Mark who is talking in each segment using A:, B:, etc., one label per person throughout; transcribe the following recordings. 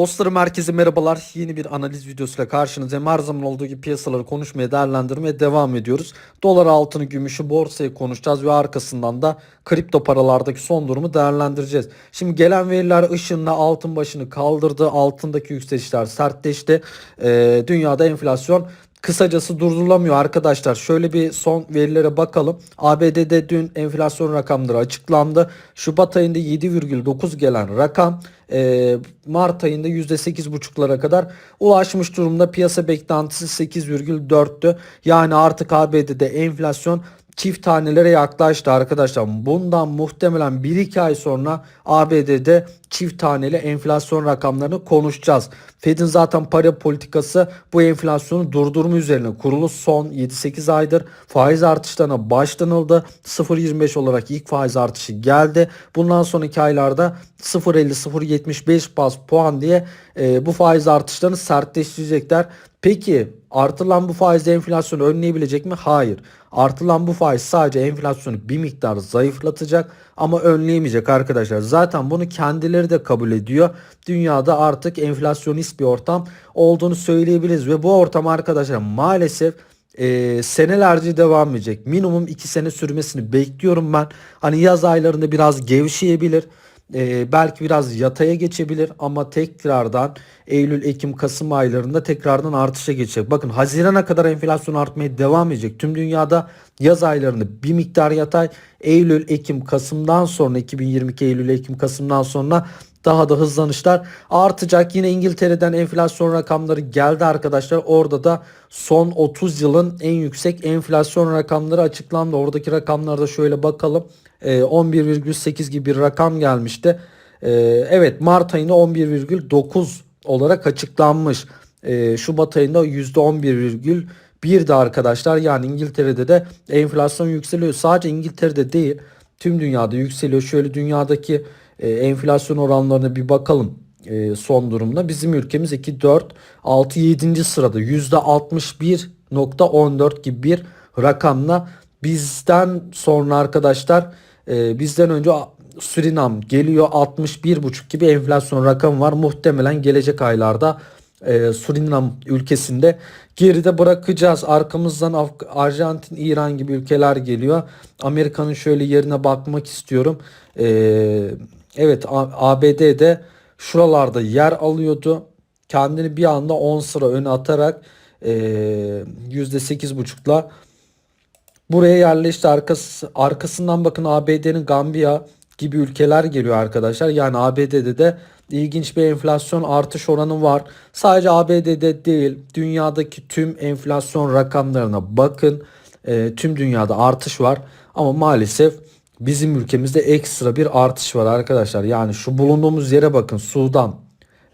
A: Dostlarım herkese merhabalar. Yeni bir analiz videosuyla karşınızdayım. Her zaman olduğu gibi piyasaları konuşmaya, değerlendirmeye devam ediyoruz. Dolar, altını, gümüşü, borsayı konuşacağız ve arkasından da kripto paralardaki son durumu değerlendireceğiz. Şimdi gelen veriler ışınla altın başını kaldırdı. Altındaki yükselişler sertleşti. Ee, dünyada enflasyon kısacası durdurulamıyor arkadaşlar. Şöyle bir son verilere bakalım. ABD'de dün enflasyon rakamları açıklandı. Şubat ayında 7,9 gelen rakam e, Mart ayında %8,5'lara kadar ulaşmış durumda. Piyasa beklentisi 8,4'tü. Yani artık ABD'de enflasyon çift tanelere yaklaştı arkadaşlar. Bundan muhtemelen 1-2 ay sonra ABD'de çift taneli enflasyon rakamlarını konuşacağız. Fed'in zaten para politikası bu enflasyonu durdurma üzerine kurulu son 7-8 aydır faiz artışlarına başlanıldı. 0.25 olarak ilk faiz artışı geldi. Bundan sonraki aylarda 0.50-0.75 bas puan diye e, bu faiz artışlarını sertleştirecekler. Peki artılan bu faiz enflasyonu önleyebilecek mi? Hayır. Artılan bu faiz sadece enflasyonu bir miktar zayıflatacak ama önleyemeyecek arkadaşlar. Zaten bunu kendileri de kabul ediyor. Dünyada artık enflasyonist bir ortam olduğunu söyleyebiliriz ve bu ortam arkadaşlar maalesef e, senelerce devam edecek. Minimum 2 sene sürmesini bekliyorum ben. Hani yaz aylarında biraz gevşeyebilir. E, belki biraz yataya geçebilir ama tekrardan Eylül, Ekim, Kasım aylarında tekrardan artışa geçecek. Bakın Haziran'a kadar enflasyon artmaya devam edecek. Tüm dünyada yaz aylarında bir miktar yatay Eylül, Ekim, Kasım'dan sonra 2022 Eylül, Ekim, Kasım'dan sonra daha da hızlanışlar artacak. Yine İngiltere'den enflasyon rakamları geldi arkadaşlar. Orada da son 30 yılın en yüksek enflasyon rakamları açıklandı. Oradaki rakamlarda şöyle bakalım. 11,8 gibi bir rakam gelmişti. Ee, evet Mart ayında 11,9 olarak açıklanmış. Ee, Şubat ayında %11,1 de arkadaşlar. Yani İngiltere'de de enflasyon yükseliyor. Sadece İngiltere'de değil tüm dünyada yükseliyor. Şöyle dünyadaki e, enflasyon oranlarına bir bakalım e, son durumda. Bizim ülkemiz 2, 4, 6, 7. sırada %61.14 gibi bir rakamla bizden sonra arkadaşlar e, bizden önce Surinam geliyor 61.5 gibi enflasyon rakamı var. Muhtemelen gelecek aylarda e, Surinam ülkesinde geride bırakacağız. Arkamızdan Arjantin, İran gibi ülkeler geliyor. Amerika'nın şöyle yerine bakmak istiyorum. E, evet ABD'de şuralarda yer alıyordu. Kendini bir anda 10 sıra öne atarak e, %8.5'la buraya yerleşti. Arkası, arkasından bakın ABD'nin Gambiya gibi ülkeler geliyor arkadaşlar. Yani ABD'de de ilginç bir enflasyon artış oranı var. Sadece ABD'de değil dünyadaki tüm enflasyon rakamlarına bakın. E, tüm dünyada artış var ama maalesef bizim ülkemizde ekstra bir artış var arkadaşlar. Yani şu bulunduğumuz yere bakın Sudan,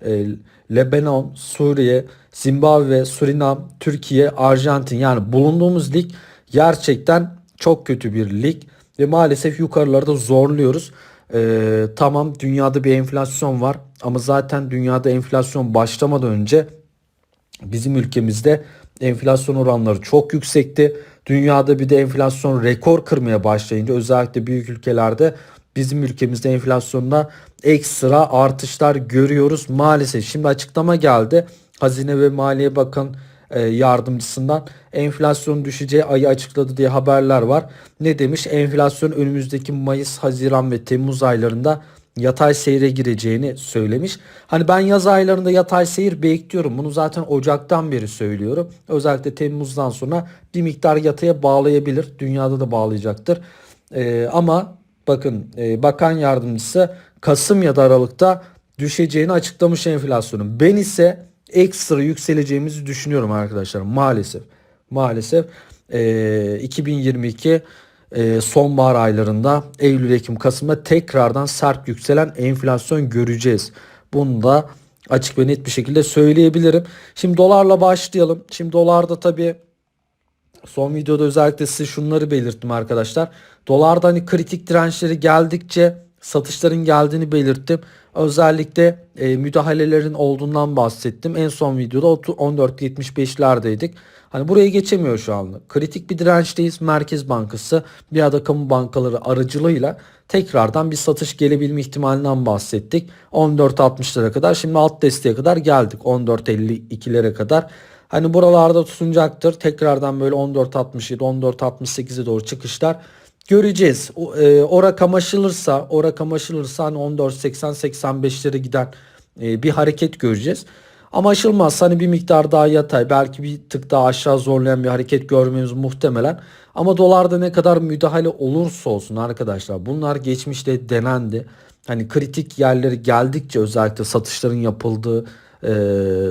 A: e, Lebanon, Suriye, Zimbabwe, Surinam, Türkiye, Arjantin yani bulunduğumuz lig gerçekten çok kötü bir lig ve maalesef yukarılarda zorluyoruz. Ee, tamam dünyada bir enflasyon var ama zaten dünyada enflasyon başlamadan önce bizim ülkemizde enflasyon oranları çok yüksekti. Dünyada bir de enflasyon rekor kırmaya başlayınca özellikle büyük ülkelerde bizim ülkemizde enflasyonda ekstra artışlar görüyoruz maalesef. Şimdi açıklama geldi. Hazine ve Maliye Bakan e, yardımcısından enflasyon düşeceği ayı açıkladı diye haberler var. Ne demiş? Enflasyon önümüzdeki Mayıs, Haziran ve Temmuz aylarında yatay seyre gireceğini söylemiş. Hani ben yaz aylarında yatay seyir bekliyorum. Bunu zaten Ocak'tan beri söylüyorum. Özellikle Temmuz'dan sonra bir miktar yataya bağlayabilir. Dünyada da bağlayacaktır. Ee, ama bakın e, bakan yardımcısı Kasım ya da Aralık'ta düşeceğini açıklamış enflasyonun. Ben ise ekstra yükseleceğimizi düşünüyorum arkadaşlar maalesef. Maalesef e, 2022 e, sonbahar aylarında Eylül, Ekim, Kasım'da tekrardan sert yükselen enflasyon göreceğiz. Bunu da açık ve net bir şekilde söyleyebilirim. Şimdi dolarla başlayalım. Şimdi dolarda tabii son videoda özellikle size şunları belirttim arkadaşlar. Dolarda hani kritik dirençleri geldikçe satışların geldiğini belirttim. Özellikle e, müdahalelerin olduğundan bahsettim. En son videoda 14.75'lerdeydik. Hani buraya geçemiyor şu anda. Kritik bir dirençteyiz. Merkez Bankası bir da kamu bankaları aracılığıyla tekrardan bir satış gelebilme ihtimalinden bahsettik. 14.60'lara kadar şimdi alt desteğe kadar geldik. 14.52'lere kadar. Hani buralarda tutunacaktır. Tekrardan böyle 14.67, 14.68'e doğru çıkışlar göreceğiz. O, e, o rakam aşılırsa, o rakam aşılırsa hani 14.80-85'lere giden e, bir hareket göreceğiz. Ama aşılmazsa hani bir miktar daha yatay belki bir tık daha aşağı zorlayan bir hareket görmemiz muhtemelen. Ama dolarda ne kadar müdahale olursa olsun arkadaşlar bunlar geçmişte denendi. Hani kritik yerleri geldikçe özellikle satışların yapıldığı e,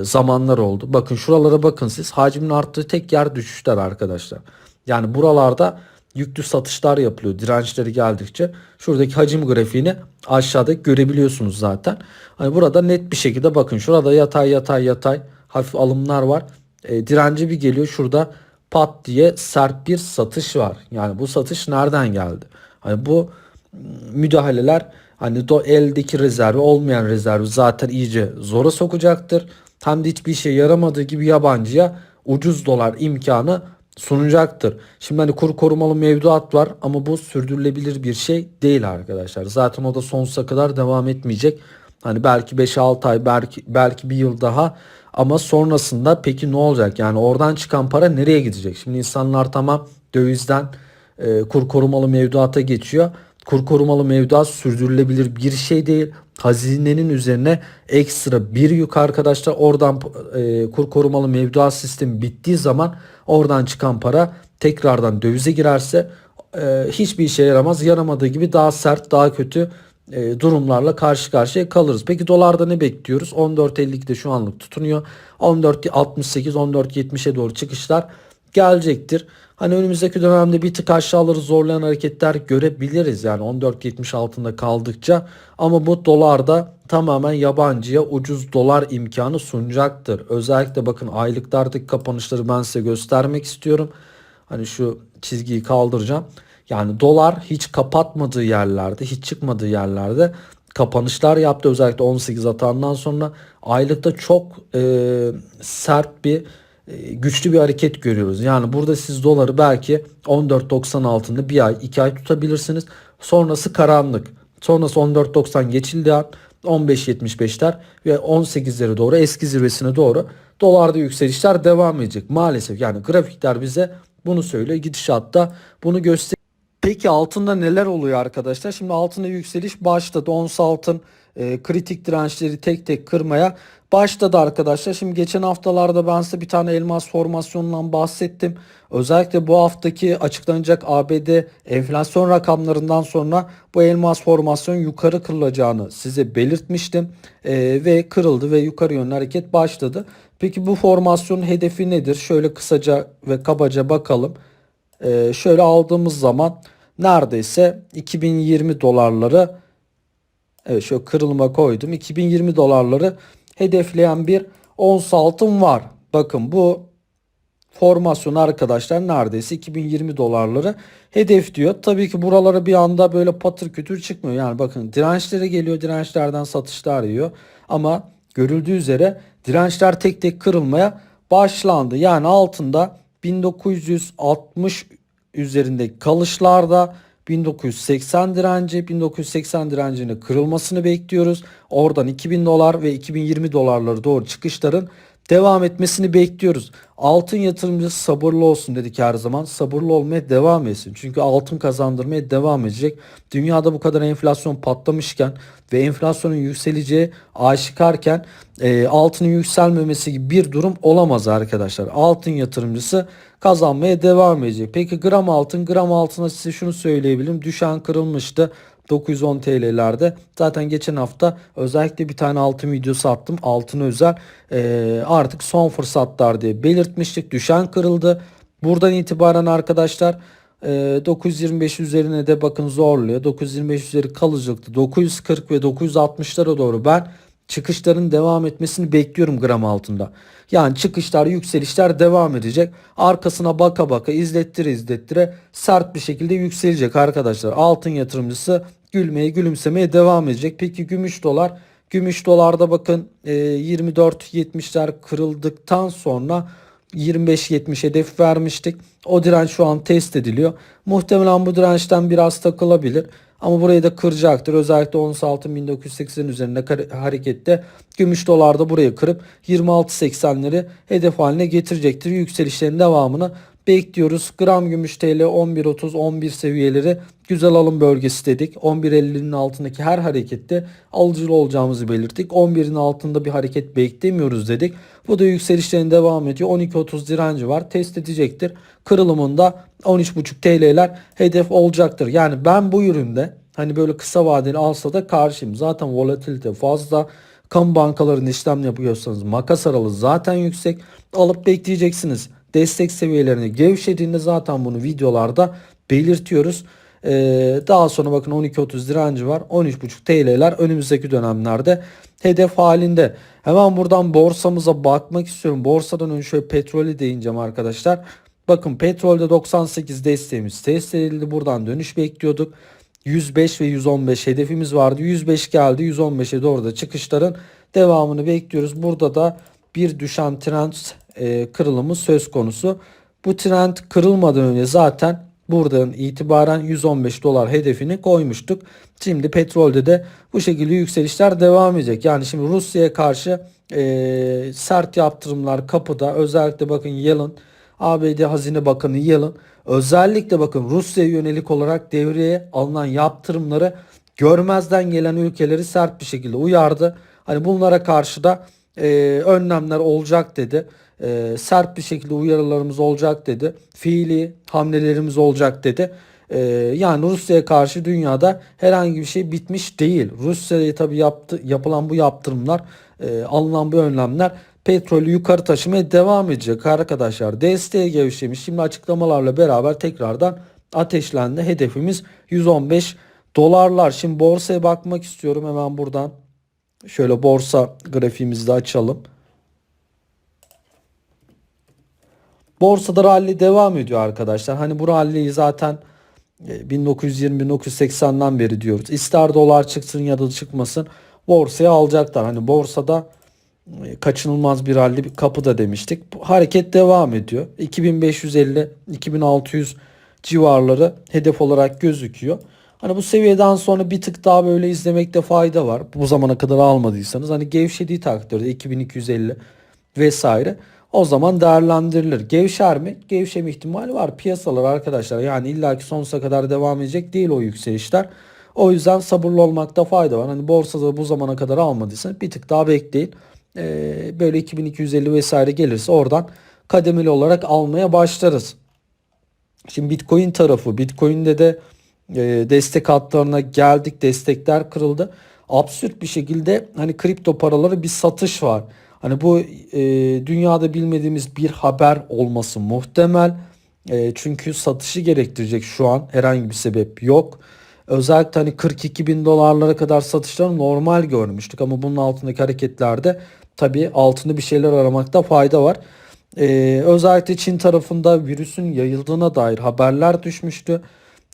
A: zamanlar oldu. Bakın şuralara bakın siz hacmin arttığı tek yer düşüşler arkadaşlar. Yani buralarda yüklü satışlar yapılıyor dirençleri geldikçe. Şuradaki hacim grafiğini aşağıda görebiliyorsunuz zaten. Hani burada net bir şekilde bakın şurada yatay yatay yatay hafif alımlar var. E, direnci bir geliyor şurada pat diye sert bir satış var. Yani bu satış nereden geldi? Hani bu müdahaleler hani do eldeki rezervi olmayan rezervi zaten iyice zora sokacaktır. Hem de hiçbir işe yaramadığı gibi yabancıya ucuz dolar imkanı sunacaktır. Şimdi hani kur korumalı mevduat var ama bu sürdürülebilir bir şey değil arkadaşlar. Zaten o da sonsuza kadar devam etmeyecek. Hani belki 5-6 ay belki belki bir yıl daha ama sonrasında peki ne olacak? Yani oradan çıkan para nereye gidecek? Şimdi insanlar tamam dövizden e, kur korumalı mevduata geçiyor. Kur korumalı mevduat sürdürülebilir bir şey değil. Hazinenin üzerine ekstra bir yük arkadaşlar. Oradan e, kur korumalı mevduat sistemi bittiği zaman oradan çıkan para tekrardan dövize girerse e, hiçbir işe yaramaz. Yaramadığı gibi daha sert, daha kötü e, durumlarla karşı karşıya kalırız. Peki dolarda ne bekliyoruz? 14.52'de şu anlık tutunuyor. 14.68, 14.70'e doğru çıkışlar gelecektir. Hani önümüzdeki dönemde bir tık aşağıları zorlayan hareketler görebiliriz. Yani 14.70 altında kaldıkça ama bu dolarda tamamen yabancıya ucuz dolar imkanı sunacaktır. Özellikle bakın aylıklardaki kapanışları ben size göstermek istiyorum. Hani şu çizgiyi kaldıracağım. Yani dolar hiç kapatmadığı yerlerde, hiç çıkmadığı yerlerde kapanışlar yaptı. Özellikle 18 atağından sonra aylıkta çok e, sert bir güçlü bir hareket görüyoruz. Yani burada siz doları belki 14.90 altında bir ay, iki ay tutabilirsiniz. Sonrası karanlık. Sonrası 14.90 geçildiği an 15.75'ler ve 18'lere doğru eski zirvesine doğru dolarda yükselişler devam edecek. Maalesef yani grafikler bize bunu söylüyor. Gidişatta bunu gösteriyor. Peki altında neler oluyor arkadaşlar? Şimdi altında yükseliş başladı. Ons altın e, kritik dirençleri tek tek kırmaya başladı arkadaşlar. Şimdi geçen haftalarda ben size bir tane elmas formasyonundan bahsettim. Özellikle bu haftaki açıklanacak ABD enflasyon rakamlarından sonra bu elmas formasyon yukarı kırılacağını size belirtmiştim. E, ve kırıldı ve yukarı yönlü hareket başladı. Peki bu formasyonun hedefi nedir? Şöyle kısaca ve kabaca bakalım. E, şöyle aldığımız zaman neredeyse 2020 dolarları Evet şöyle kırılma koydum. 2020 dolarları hedefleyen bir ons altın var. Bakın bu formasyon arkadaşlar neredeyse 2020 dolarları hedefliyor. Tabii ki buralara bir anda böyle patır kütür çıkmıyor. Yani bakın dirençlere geliyor dirençlerden satışlar yiyor. Ama görüldüğü üzere dirençler tek tek kırılmaya başlandı. Yani altında 1960 üzerindeki kalışlarda 1980 direnci 1980 direncini kırılmasını bekliyoruz. Oradan 2000 dolar ve 2020 dolarları doğru çıkışların devam etmesini bekliyoruz. Altın yatırımcısı sabırlı olsun dedik her zaman. Sabırlı olmaya devam etsin. Çünkü altın kazandırmaya devam edecek. Dünyada bu kadar enflasyon patlamışken ve enflasyonun yükseleceği aşikarken e, altının yükselmemesi gibi bir durum olamaz arkadaşlar. Altın yatırımcısı kazanmaya devam edecek. Peki gram altın gram altına size şunu söyleyebilirim. Düşen kırılmıştı. 910 TL'lerde. Zaten geçen hafta özellikle bir tane altın videosu attım. Altın özel e, artık son fırsatlar diye belirtmiştik. Düşen kırıldı. Buradan itibaren arkadaşlar e, 925 üzerine de bakın zorluyor. 925 üzeri kalıcılıktı. 940 ve 960'lara doğru ben çıkışların devam etmesini bekliyorum gram altında. Yani çıkışlar yükselişler devam edecek. Arkasına baka baka izlettire izlettire sert bir şekilde yükselecek arkadaşlar. Altın yatırımcısı gülmeye gülümsemeye devam edecek. Peki gümüş dolar? Gümüş dolarda bakın e, 24.70'ler kırıldıktan sonra 25.70 hedef vermiştik. O direnç şu an test ediliyor. Muhtemelen bu dirençten biraz takılabilir. Ama burayı da kıracaktır. Özellikle ons altın 1980 üzerinde harekette gümüş dolarda burayı kırıp 26.80'leri hedef haline getirecektir. Yükselişlerin devamını bekliyoruz. Gram gümüş TL 11.30-11 seviyeleri güzel alım bölgesi dedik. 11.50'nin altındaki her harekette alıcılı olacağımızı belirttik. 11'in altında bir hareket beklemiyoruz dedik. Bu da yükselişlerin devam ediyor. 12.30 direnci var. Test edecektir. Kırılımında 13.5 TL'ler hedef olacaktır. Yani ben bu üründe hani böyle kısa vadeli alsa da karşıyım. Zaten volatilite fazla. Kamu bankalarında işlem yapıyorsanız makas aralığı zaten yüksek. Alıp bekleyeceksiniz. Destek seviyelerine gevşediğinde zaten bunu videolarda belirtiyoruz. Ee, daha sonra bakın 12.30 direnci var. 13.5 TL'ler önümüzdeki dönemlerde hedef halinde. Hemen buradan borsamıza bakmak istiyorum. Borsadan önce şöyle petrolü değineceğim arkadaşlar. Bakın petrolde 98 desteğimiz test edildi. Buradan dönüş bekliyorduk. 105 ve 115 hedefimiz vardı. 105 geldi. 115'e doğru da çıkışların devamını bekliyoruz. Burada da bir düşen trend e, kırılımı söz konusu. Bu trend kırılmadan önce zaten buradan itibaren 115 dolar hedefini koymuştuk. Şimdi petrolde de bu şekilde yükselişler devam edecek. Yani şimdi Rusya'ya karşı e, sert yaptırımlar kapıda. Özellikle bakın Yellen ABD Hazine Bakanı Yellen özellikle bakın Rusya'ya yönelik olarak devreye alınan yaptırımları görmezden gelen ülkeleri sert bir şekilde uyardı. Hani bunlara karşı da e, önlemler olacak dedi. E, sert bir şekilde uyarılarımız olacak dedi. Fiili hamlelerimiz olacak dedi. E, yani Rusya'ya karşı dünyada herhangi bir şey bitmiş değil. Rusya'ya tabi yaptı, yapılan bu yaptırımlar, e, alınan bu önlemler petrolü yukarı taşımaya devam edecek arkadaşlar. Desteğe gevşemiş. Şimdi açıklamalarla beraber tekrardan ateşlendi. Hedefimiz 115 dolarlar. Şimdi borsaya bakmak istiyorum hemen buradan. Şöyle borsa grafiğimizi de açalım. Borsada rally devam ediyor arkadaşlar. Hani bu rally'yi zaten 1920-1980'den beri diyoruz. İster dolar çıksın ya da çıkmasın borsaya alacaklar. Hani borsada e, kaçınılmaz bir rally bir kapıda demiştik. Bu hareket devam ediyor. 2550-2600 civarları hedef olarak gözüküyor. Hani bu seviyeden sonra bir tık daha böyle izlemekte fayda var. Bu zamana kadar almadıysanız hani gevşediği takdirde 2250 vesaire o zaman değerlendirilir. Gevşer mi? Gevşeme ihtimali var. Piyasalar arkadaşlar yani illaki sonsuza kadar devam edecek değil o yükselişler. O yüzden sabırlı olmakta fayda var. Hani borsada bu zamana kadar almadıysanız bir tık daha bekleyin. Ee, böyle 2250 vesaire gelirse oradan kademeli olarak almaya başlarız. Şimdi Bitcoin tarafı. Bitcoin'de de e, destek hatlarına geldik. Destekler kırıldı. Absürt bir şekilde hani kripto paraları bir satış var. Hani bu e, dünyada bilmediğimiz bir haber olması muhtemel. E, çünkü satışı gerektirecek şu an herhangi bir sebep yok. Özellikle hani 42 bin dolarlara kadar satışları normal görmüştük ama bunun altındaki hareketlerde tabii altında bir şeyler aramakta fayda var. Ee, özellikle Çin tarafında virüsün yayıldığına dair haberler düşmüştü.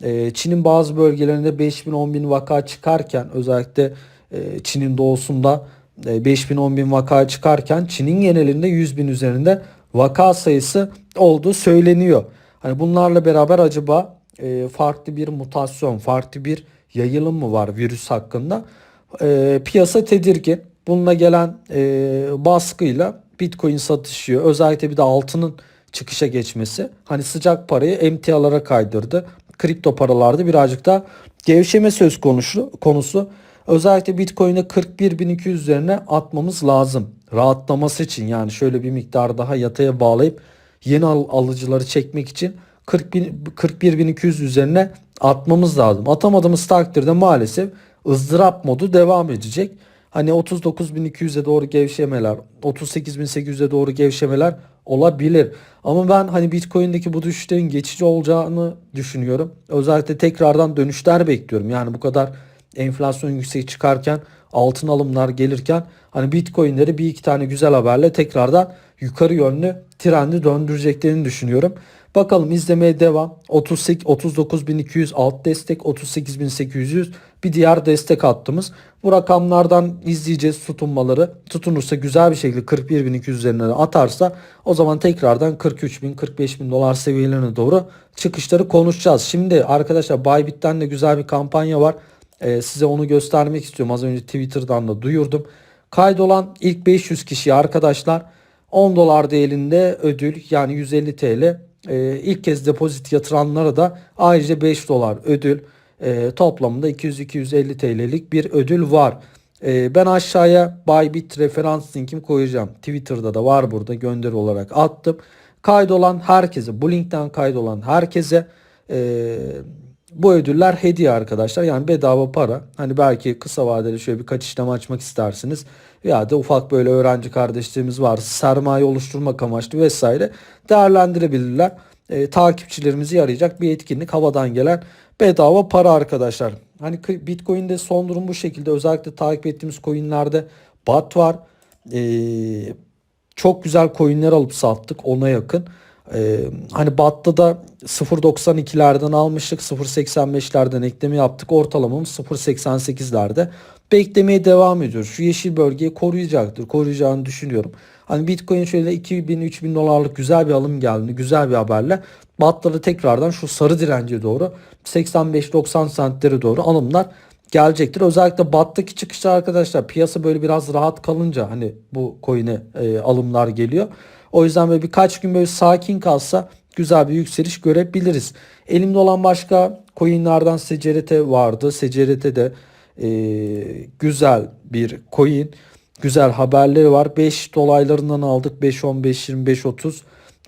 A: Ee, Çin'in bazı bölgelerinde 5000 10 bin vaka çıkarken özellikle e, Çin'in doğusunda e, 5000 10 bin vaka çıkarken Çin'in genelinde 100 bin üzerinde vaka sayısı olduğu söyleniyor. Hani bunlarla beraber acaba e, farklı bir mutasyon, farklı bir yayılım mı var virüs hakkında? E, piyasa tedirgin. Bununla gelen e, baskıyla Bitcoin satışıyor. Özellikle bir de altının çıkışa geçmesi. Hani sıcak parayı emtialara kaydırdı. Kripto paralarda birazcık da gevşeme söz konusu. konusu. Özellikle Bitcoin'e 41.200 üzerine atmamız lazım. Rahatlaması için yani şöyle bir miktar daha yataya bağlayıp yeni al- alıcıları çekmek için 40 bin, 41.200 üzerine atmamız lazım. Atamadığımız takdirde maalesef ızdırap modu devam edecek. Hani 39.200'e doğru gevşemeler, 38.800'e doğru gevşemeler olabilir. Ama ben hani Bitcoin'deki bu düşüşlerin geçici olacağını düşünüyorum. Özellikle tekrardan dönüşler bekliyorum. Yani bu kadar enflasyon yüksek çıkarken altın alımlar gelirken hani Bitcoin'leri bir iki tane güzel haberle tekrardan yukarı yönlü trendi döndüreceklerini düşünüyorum. Bakalım izlemeye devam. 38 39200 alt destek 38800 bir diğer destek hattımız. Bu rakamlardan izleyeceğiz tutunmaları. Tutunursa güzel bir şekilde 41.200 üzerine atarsa o zaman tekrardan 43.000 45.000 dolar seviyelerine doğru çıkışları konuşacağız. Şimdi arkadaşlar Bybit'ten de güzel bir kampanya var. Ee, size onu göstermek istiyorum. Az önce Twitter'dan da duyurdum. Kaydolan ilk 500 kişiye arkadaşlar 10 dolar değerinde ödül yani 150 TL. Ee, ilk kez depozit yatıranlara da ayrıca 5 dolar ödül. Ee, toplamda 200-250 TL'lik bir ödül var. Ee, ben aşağıya Bybit referans linkimi koyacağım. Twitter'da da var burada gönderi olarak attım. Kaydolan herkese bu linkten kaydolan herkese ee, bu ödüller hediye arkadaşlar. Yani bedava para. Hani belki kısa vadeli şöyle birkaç işlem açmak istersiniz. Ya da ufak böyle öğrenci kardeşlerimiz varsa sermaye oluşturmak amaçlı vesaire değerlendirebilirler. Ee, takipçilerimizi yarayacak bir etkinlik havadan gelen bedava para arkadaşlar. Hani Bitcoin'de son durum bu şekilde. Özellikle takip ettiğimiz coinlerde BAT var. Ee, çok güzel coinler alıp sattık ona yakın. Ee, hani BAT'ta da 0.92'lerden almıştık. 0.85'lerden ekleme yaptık. Ortalamamız 0.88'lerde. Beklemeye devam ediyoruz. Şu yeşil bölgeyi koruyacaktır. Koruyacağını düşünüyorum. Hani Bitcoin şöyle 2000-3000 dolarlık güzel bir alım geldi. Güzel bir haberle. Da tekrardan şu sarı dirence doğru 85-90 sentlere doğru alımlar gelecektir. Özellikle battaki çıkışta arkadaşlar piyasa böyle biraz rahat kalınca hani bu coin'e e, alımlar geliyor. O yüzden böyle birkaç gün böyle sakin kalsa güzel bir yükseliş görebiliriz. Elimde olan başka coin'lerden SCRT vardı. SCRT de e, güzel bir coin. Güzel haberleri var. 5 dolaylarından aldık. 5, 15, 25, 30.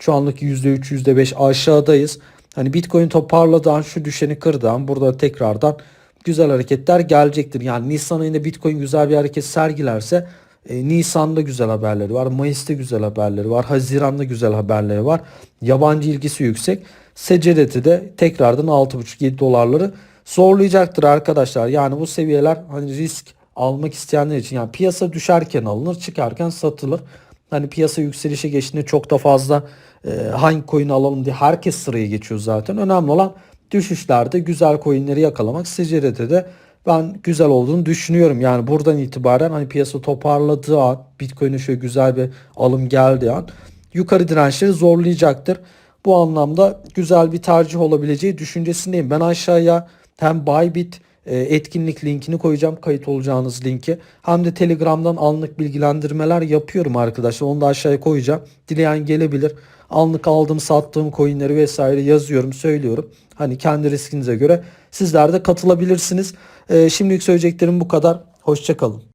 A: Şu anlık %3, %5 aşağıdayız. Hani Bitcoin toparladı an şu düşeni kırdı an burada tekrardan güzel hareketler gelecektir. Yani Nisan ayında Bitcoin güzel bir hareket sergilerse e, Nisan'da güzel haberleri var. Mayıs'ta güzel haberleri var. Haziran'da güzel haberleri var. Yabancı ilgisi yüksek. Secedeti de tekrardan 6.5-7 dolarları zorlayacaktır arkadaşlar. Yani bu seviyeler hani risk almak isteyenler için yani piyasa düşerken alınır çıkarken satılır. Hani piyasa yükselişe geçtiğinde çok da fazla hangi coin alalım diye herkes sıraya geçiyor zaten. Önemli olan düşüşlerde güzel coinleri yakalamak. Secedete de ben güzel olduğunu düşünüyorum. Yani buradan itibaren hani piyasa toparladığı an Bitcoin'e şöyle güzel bir alım geldiği an yukarı dirençleri zorlayacaktır. Bu anlamda güzel bir tercih olabileceği düşüncesindeyim. Ben aşağıya hem Bybit e, etkinlik linkini koyacağım kayıt olacağınız linki. Hem de Telegram'dan anlık bilgilendirmeler yapıyorum arkadaşlar. Onu da aşağıya koyacağım. Dileyen gelebilir. Anlık aldığım sattığım coinleri vesaire yazıyorum söylüyorum. Hani kendi riskinize göre sizler de katılabilirsiniz. E, şimdilik söyleyeceklerim bu kadar. Hoşçakalın.